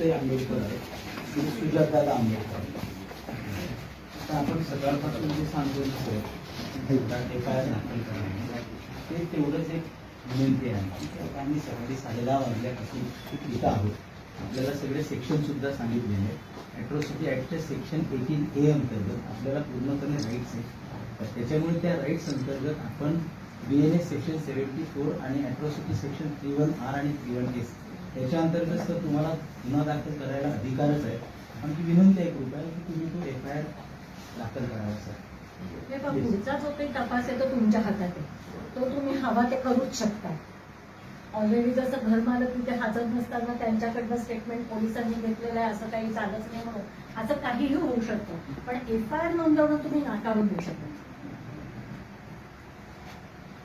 विनंती आंबेडकर आहे श्री सुजातदादा आंबेडकर. तर आपण सकाळपासून जे सांगतो ते तेवढंच एक विनंती आहे. की आम्ही सकाळी साडेदहा वाजल्यापासून इथं आहोत. आपल्याला सगळे सेक्शन सुद्धा सांगितलेले आहेत. ॲट्रॉसिटी ॲक्टच्या सेक्शन एटीन ए अंतर्गत आपल्याला पूर्णपणे राईट्स आहेत. तर त्याच्यामुळे त्या राईट्स अंतर्गत आपण B N S section seventy four आणि atrocity section three one R आणि थ्री वन एस त्याच्या अंतर्गत तर तुम्हाला गुन्हा दाखल करायला अधिकारच आहे. आमची विनंती आहे कृपया की तुम्ही तो एफ आय आर दाखल करावा सर. पुढचा जो काही तपास आहे तो तुमच्या हातात आहे. तो तुम्ही हवा ते करूच शकता. ऑलरेडी जसं घरमालक तिथे हजर नसताना त्यांच्याकडनं स्टेटमेंट पोलिसांनी घेतलेलं आहे असं काही चालत नाही म्हणून. असं काहीही होऊ शकतं. पण एफ आय आर नोंदवणं तुम्ही नाकारून देऊ शकता.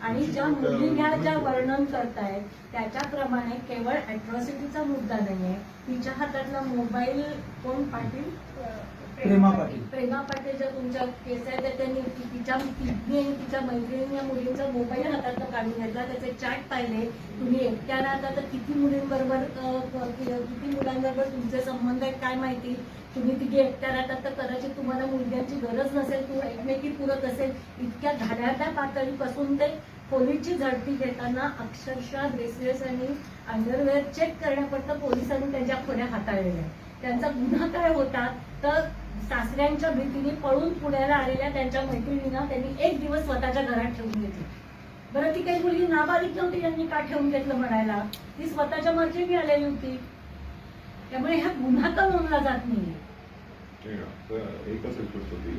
आणि ज्या मुली ह्या ज्या वर्णन करतायत त्याच्याप्रमाणे केवळ अॅट्रॉसिटीचा मुद्दा नाहीये. तिच्या हातातला मोबाईल कोण पाटील? प्रेमा पाटील. प्रेमा पाटील ज्या तुमच्या केस आहे त्या त्यांनी तिच्या तिने तिच्या मैत्रिणी या मुलींचा मोबाईल हातातनं काढून घेतला. त्याचे चॅट पाहिले. तुम्ही एकट्या राहता तर किती मुलींबरोबर किती मुलांबरोबर तुमचे संबंध आहेत काय माहिती? तुम्ही तिथे एकट्या राहतात तर कदाचित तुम्हाला मुलग्यांची गरज नसेल तू एकमेकी पुरत असेल. इतक्या धाड्याच्या पातळीपासून ते पोलीसची झडती घेताना अक्षरशः ड्रेसेस आणि अंडरवेअर चेक करण्यापर्यंत पोलिसांनी त्यांच्या खोड्या हाताळलेल्या त्यांचा गुन्हा काय होता? तर सासऱ्यांच्या भीतीने पळून पुण्याला आलेल्या त्यांच्या मैत्रिणींना त्यांनी एक दिवस स्वतःच्या घरात ठेवून घेतले. बरं ती काही मुलगी नाबालिक नव्हती यांनी का ठेवून घेतलं म्हणायला? ती स्वतःच्या मर्जीने आलेली होती. त्यामुळे हा गुन्हा का नोंदला जात नाही नाही ना, तर एकच रिक्वेस्ट होती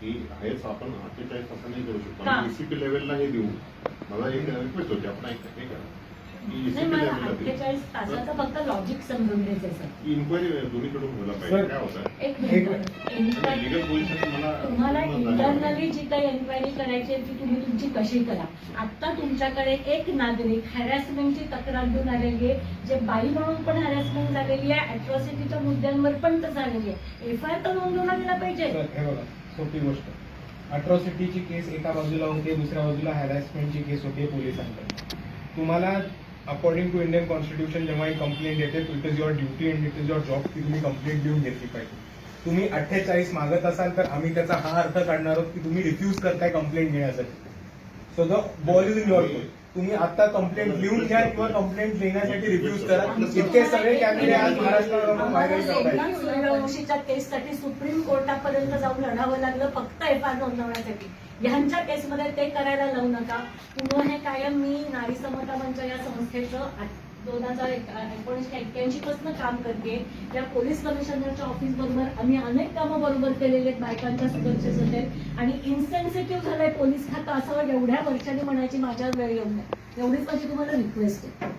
की हेच आपण अठ्ठेचाळीस तासांनी नाही करू शकतो. लेवलला हे देऊ. मला एक रिक्वेस्ट होती आपण हे करा. अठ्ठेचाळीस तासाचं फक्त लॉजिक समजून घ्यायचं सर की इन्क्वायरी दोन्हीकडून व्हायला पाहिजे. सर, काय होतं एक मिनिट. तुम्हाला. इंटरनली जी काही एन्क्वायरी करायची आहे ती तुम्ही तुमची कशी करा. आता तुमच्याकडे एक नागरिक हॅरॅसमेंटची तक्रार घेऊन आलेली आहे. जे बाई म्हणून पण हॅरॅसमेंट झालेली आहे अॅट्रॉसिटीच्या मुद्द्यांवर पण तर झालेली आहे. एफ आय आर तर नोंदवला गेला पाहिजे हे सोपी गोष्ट. अट्रॉसिटीची केस एका बाजूला होते दुसऱ्या बाजूला हॅरॅसमेंटची केस होते पोलिसांकडे. तुम्हाला अकॉर्डिंग टू इंडियन कॉन्स्टिट्यूशन जेव्हा ही कंप्लेंट येते it is your duty and it is your job की तुम्ही कंप्लेंट लिहून घेतली पाहिजे तुम्ही अठ्ठेचाळीस मागत असाल तर आम्ही त्याचा हा अर्थ काढणार आहोत की तुम्ही रिफ्यूज करताय कंप्लेंट घेण्यासाठी. So the ball is in your तुम्ही आता कंप्लेंट लिहून घ्या किंवा कंप्लेंट देण्यासाठी रिफ्यूज करा. इतके सगळे कॅमेरे आज महाराष्ट्राच्या केससाठी सुप्रीम कोर्टापर्यंत जाऊन लढावं लागलं फक्त एफ आर नोंदवण्यासाठी. ह्यांच्या केसमध्ये ते करायला लावू नका. पुन्हा हे कायम मी नारी समता मंच या संस्थेचं दोन हजार एकोणीसशे एक्क्याऐंशी पासून काम करते. या पोलीस कमिशनरच्या ऑफिस बरोबर आम्ही अनेक कामं बरोबर केलेले आहेत. बायकांच्या सुरक्षेसाठी आणि इन्सेन्सिटिव्ह झालंय पोलीस खातं असं एवढ्या वर्षांनी म्हणायची माझ्या वेळ येऊ नये. एवढीच माझी तुम्हाला रिक्वेस्ट आहे.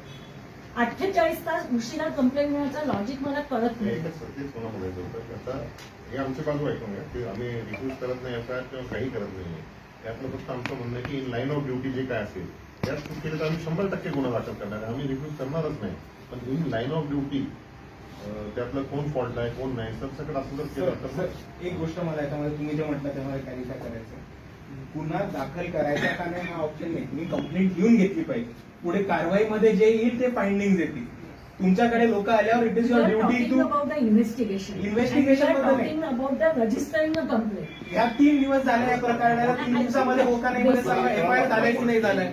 अठ्ठेचाळीस तास उशिरा कंप्लेंट मिळण्याचं लॉजिक मला कळत नाही. होतं? हे आमची बाजू ऐकून घ्या. की आम्ही रिफ्यूज करत नाही किंवा काही करत नाही. त्यातलं फक्त आमचं म्हणणं की इन लाईन ऑफ ड्युटी जे काय असेल चूक केली तर आम्ही शंभर टक्के गुन्हा दाखल करणार आहे. आम्ही रिफ्यूज करणारच नाही. पण इन लाईन ऑफ ड्युटी त्यातलं कोण फॉल्ट आहे कोण नाही सरसकट असं जर केलं सर तर सर, एक गोष्ट मला याच्यामध्ये तुम्ही जे म्हटलं ते मला क्लॅरिफाय करायचं गुन्हा दाखल करायचा का नाही हा ऑप्शन नाही. तुम्ही कंप्लेंट लिहून घेतली पाहिजे. पुढे कारवाईमध्ये जे येईल ते फाइंडिंग येतील. तुमच्याकडे लोक आल्यावर it is your duty to investigation. Talking about the registering the complaint ह्या तीन दिवस झाले या प्रकरणाला. तीन दिवसामध्ये हो का नाही सांगा एफ आय झालाय की नाही झालाय.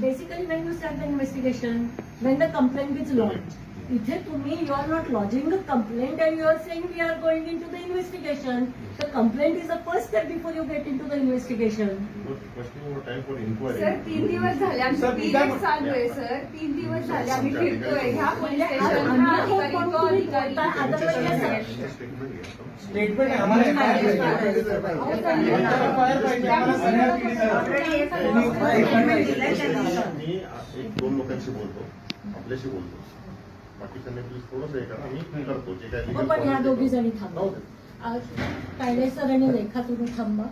Basically when you start the investigation when the complaint is launch इथे तुम्ही you are not lodging the complaint and you are saying we are going into the investigation the complaint is the first step before you get into the investigation time for inquiry sir तीन दिवस झाले आमची period चालू आहे sir तीन दिवस झाले आम्ही फिरतोय ह्या पोलीस म्हणजे. मी एक दोन लोकांशी बोलतो आपल्याशी बोलतो बाकीच्यांनी प्लीज थोडंसं हे करा. आम्ही करतो. जे काय हो, legal पण ह्या दोघी जणी थांबा. जाऊ दे. आज कायदे सर आणि रेखा तुम्ही थांबा.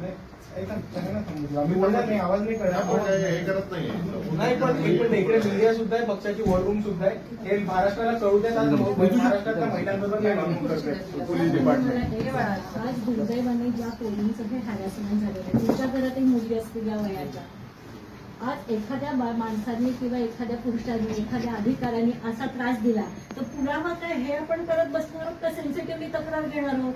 नाही, ऐका, सांगा ना समजून. आम्ही बोलणार नाही आवाज नाही आपण काय करणार हे करत नाही. नाही पण एक मिनिट, इकडे मीडिया सुद्धा आहे पक्षाची वॉर रूम सुद्धा आहे. हे महाराष्ट्राला कळू द्यात आज महाराष्ट्रातल्या महिलांबरोबर काय मागणी करते पोलीस डिपार्टमेंट आज दुर्दैवाने ज्या पोलींचं हे हॅरॅसमेंट झालेलं आहे तुमच्या घरातही मुली असतील या वयाच्या. आज एखाद्या मा- माणसाने किंवा एखाद्या पुरुषांनी एखाद्या अधिकाऱ्यांनी असा त्रास दिला तर पुरावा काय? हे आपण करत बसणार आहोत का? सेन्सिटिव्हली तक्रार घेणार आहोत?